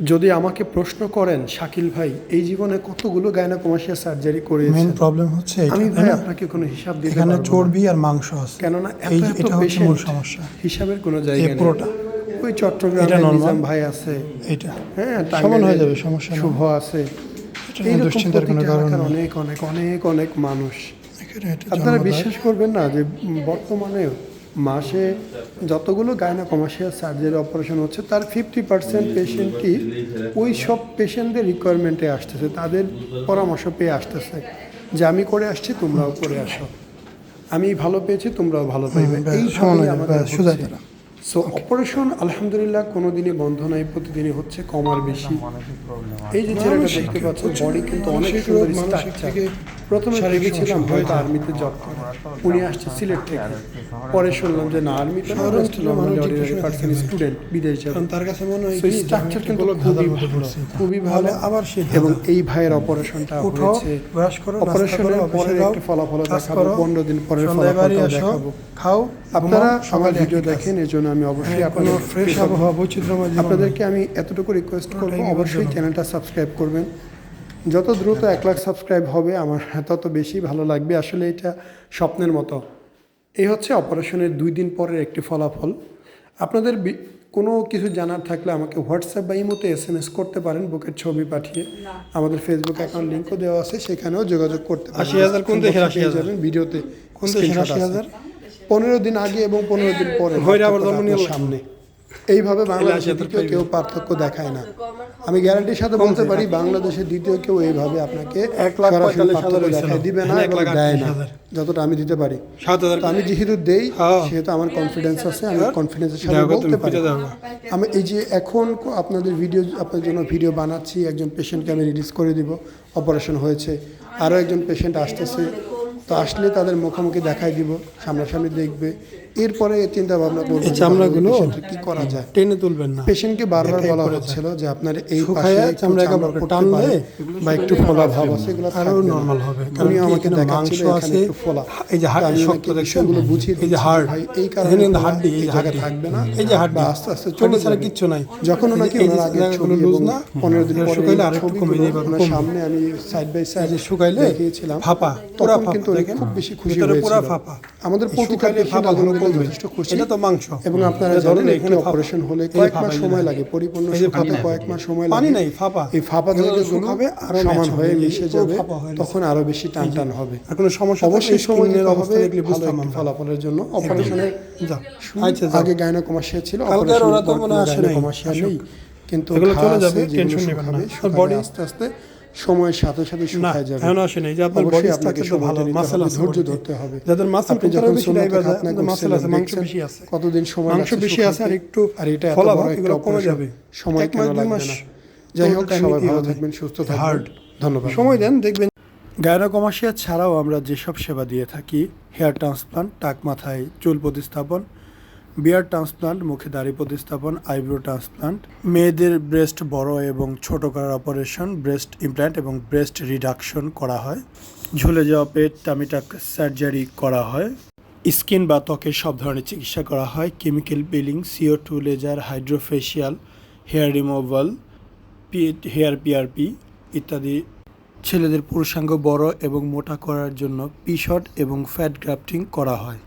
যদি আমাকে প্রশ্ন করেন শাকিল ভাই এই জীবনে কতগুলো গায়নাকমাসিয়া সার্জারি করেছেন প্রবলেম হচ্ছে আমি ভাই আপনাকে কোনো হিসাব দিতে এখানে। চর্বি আর মাংস আছে। কেননা এই এটা হচ্ছে মূল সমস্যা। হিসাবের কোনো জায়গা নেই। পুরোটা। ওই চট্টগ্রামে নিজাম ভাই আছে। এইটা হ্যাঁ সমান হয়ে যাবে সমস্যা শুভ আছে। এটা এইরকম দুশ্চিন্তার কোনো কারণ অনেক অনেক অনেক অনেক মানুষ। আপনারা বিশ্বাস করবেন না যে উম, বর্তমানে মাসে যতগুলো গায়না কমার্শিয়াল সার্জারি অপারেশন হচ্ছে তার ফিফটি পার্সেন্ট পেশেন্টই ওই সব পেশেন্টদের রিকোয়ারমেন্টে আসতেছে তাদের পরামর্শ পেয়ে আসতেছে যে আমি করে আসছি তোমরাও করে আসো। আমি ভালো পেয়েছি তোমরাও ভালো পাইবে। এই তারা। সো অপারেশন আলহামদুলিল্লাহ কোনো কোনোদিনই বন্ধ নাই প্রতিদিনই হচ্ছে কম আর বেশি। এই যে ছেলেটা দেখতে পাচ্ছ বডি কিন্তু অনেক সুন্দর। থেকে প্রথমে ভেবেছিলাম হয়তো আর্মিতে জব করে। উনি আসছে সিলেট থেকে। পরে শুনলাম যে না ভাই। স্টুডেন্ট বিদেশ যাবে। তার কাছে মনে হয় আমি কিন্তু খুবই ভালো, খুবই ভালো। আবার সেই এবং এই ভাইয়ের অপারেশনটা হয়েছে। অপারেশনের পরে একটু ফলাফল দেখাবো পনেরো দিন পরের আসো, দেখাবো। খাও আপনারা সবাই ভিডিও দেখেন এর জন্য আমি অবশ্যই হ্যাঁ, আপনাদের ফ্রেশ আবহাওয়া বৈচিত্র্যময় আপনাদেরকে আমি এতটুকু রিকোয়েস্ট করব অবশ্যই। চ্যানেলটা সাবস্ক্রাইব করবেন। যত দ্রুত এক লাখ সাবস্ক্রাইব হবে আমার তত বেশি ভালো লাগবে। আসলে এটা স্বপ্নের মতো। এই হচ্ছে অপারেশনের দুই দিন পরের একটি ফলাফল। আপনাদের কোনো কিছু জানার থাকলে আমাকে হোয়াটসঅ্যাপ বা ইমোতে এস এম এস করতে পারেন বুকের ছবি পাঠিয়ে। আমাদের ফেসবুক অ্যাকাউন্ট লিঙ্কও দেওয়া আছে সেখানেও যোগাযোগ করতে আশি হাজার কোন দেশের আশি হাজার? ভিডিওতে। কোন দেশের আশি হাজার? পনেরো দিন আগে এবং পনেরো দিন পরে সামনে। এইভাবে বাংলাদেশের দ্বিতীয় কেউ পার্থক্য দেখায় না। আমি গ্যারান্টির সাথে বলতে পারি বাংলাদেশের দ্বিতীয় কেউ এইভাবে আপনাকে এক লাখ সরাসরি পার্থক্য দেখায় দিবে না এক এবং লাখ দেয় না যতটা আমি দিতে পারি। আমি যেহেতু দেই। সেহেতু আমার কনফিডেন্স আছে আমি কনফিডেন্সের সাথে বলতে পারি। আমি এই যে এখন আপনাদের ভিডিও আপনার জন্য ভিডিও বানাচ্ছি একজন পেশেন্টকে আমি রিলিজ করে দিব অপারেশন হয়েছে। আরও একজন পেশেন্ট আসতেছে তো আসলে তাদের মুখোমুখি দেখাই দিব সামনাসামনি দেখবে। এরপরে চিন্তা ভাবনা করব এই চামড়াগুলো কি করা যায়? টেনে তুলবেন না। পেশেন্টকে বারবার বলা হচ্ছিল যে আপনার এই পাশে চামড়া পড়তে টানলে বা একটু ফোলা ভাব আছে এগুলো আরও। নর্মাল হবে। কারণ উনি আমাকে দেখাচ্ছিল এখানে আছে একটু ফোলা। এই যে হাড় শক্ত ওনাকে দেখছেন? বিষয়গুলো বুঝিয়ে এই যে হাড়। এই কারণে কিন্তু ফোলা, এই হাড্ডি থাকবে না। এই যে হাড্ডি বা আস্তে আস্তে চলে ছাড়া। কিচ্ছু নাই। যখন ওনাকে ওনার জায়গাগুলো ছবি লুজ না পনেরো দিন পরে শুকাইলে আরেকটু কমে যাবে, ওনার সামনে আমি সাইড বাই সাইড শুকাইলে দেখিয়েছিলাম। ফাঁপা, পুরা ফাঁপা, কিন্তু? খুব বেশি খুশি ভিতরে পুরা হয়েছিল। ফাঁপা। আমাদের পেশেন্ট ফাঁপাগুলো আলহামদুলিল্লাহ কমবে। এটা তো মাংস। এবং আপনারা জানেন এখানে অপারেশন হলে কয়েক মাস সময় লাগে পরিপূর্ণ শুকাতে কয়েক মাস সময় লাগে। পানি নাই, ফাঁপা। এই ফাঁপা এগুলো শুকাবে, আরও সমান হয়ে মিশে যাবে ফাঁপা হয়ে গেছে। তখন আরও বেশি টান টান হবে। আর কোনো সমস্যা অবশ্যই থাকলে সময় স্কিনের দিতে অবস্থা হবে দেখলে ভালো বুঝতাম ফলাফলের জন্য অপারেশনের আচ্ছা যাও। আগে গাইনোকমাসিয়া ছিল কালকে ওরা তো মনে আসে নাই। নেই। কিন্তু চলে যাবে, টেনশন নেবেন না। আর আস্তে আস্তে সময়ের সাথে সাথে শুকায় যাবে। এখন আসে নাই যে আপনার বডি আপনাকে স্ট্রাকচার ভালো মাসেল আছে ধৈর্য ধরতে হবে। যাদের মাসেল আপনি যখন খাতনা আছে মাংস বেশি আছে। কতদিন সময় মাংস বেশি আছে আর একটু আর এটা এত ফলাভাব, বড় একটা এগুলো কমে যাবে। সময় কেন লাগবে না? যাই হোক সবাই ভালো থাকবেন সুস্থ থাকবেন। ধন্যবাদ। সময় দেন দেখবেন। ছাড়াও আমরা যেসব সেবা দিয়ে থাকি হেয়ার ট্রান্সপ্লান্ট টাক মাথায় চুল প্রতিস্থাপন বিয়ার ট্রান্সপ্লান্ট, মুখে দাড়ি প্রতিস্থাপন, আইব্রো ট্রান্সপ্লান্ট, মেয়েদের ব্রেস্ট বড় এবং ছোট করার অপারেশন, ব্রেস্ট ইমপ্ল্যান্ট এবং ব্রেস্ট রিডাকশন করা হয়। ঝুলে যাওয়া পেট, টামিটাক সার্জারি করা হয়। স্কিন বা ত্বকের সব ধরনের চিকিৎসা করা হয়। Chemical peeling C O two, laser, hydrofacial, hair removal hair PRP ইত্যাদি। ছেলেদের পুরুষাঙ্গ বড় এবং মোটা করার জন্য পি শট এবং ফ্যাট গ্রাফটিং করা হয়।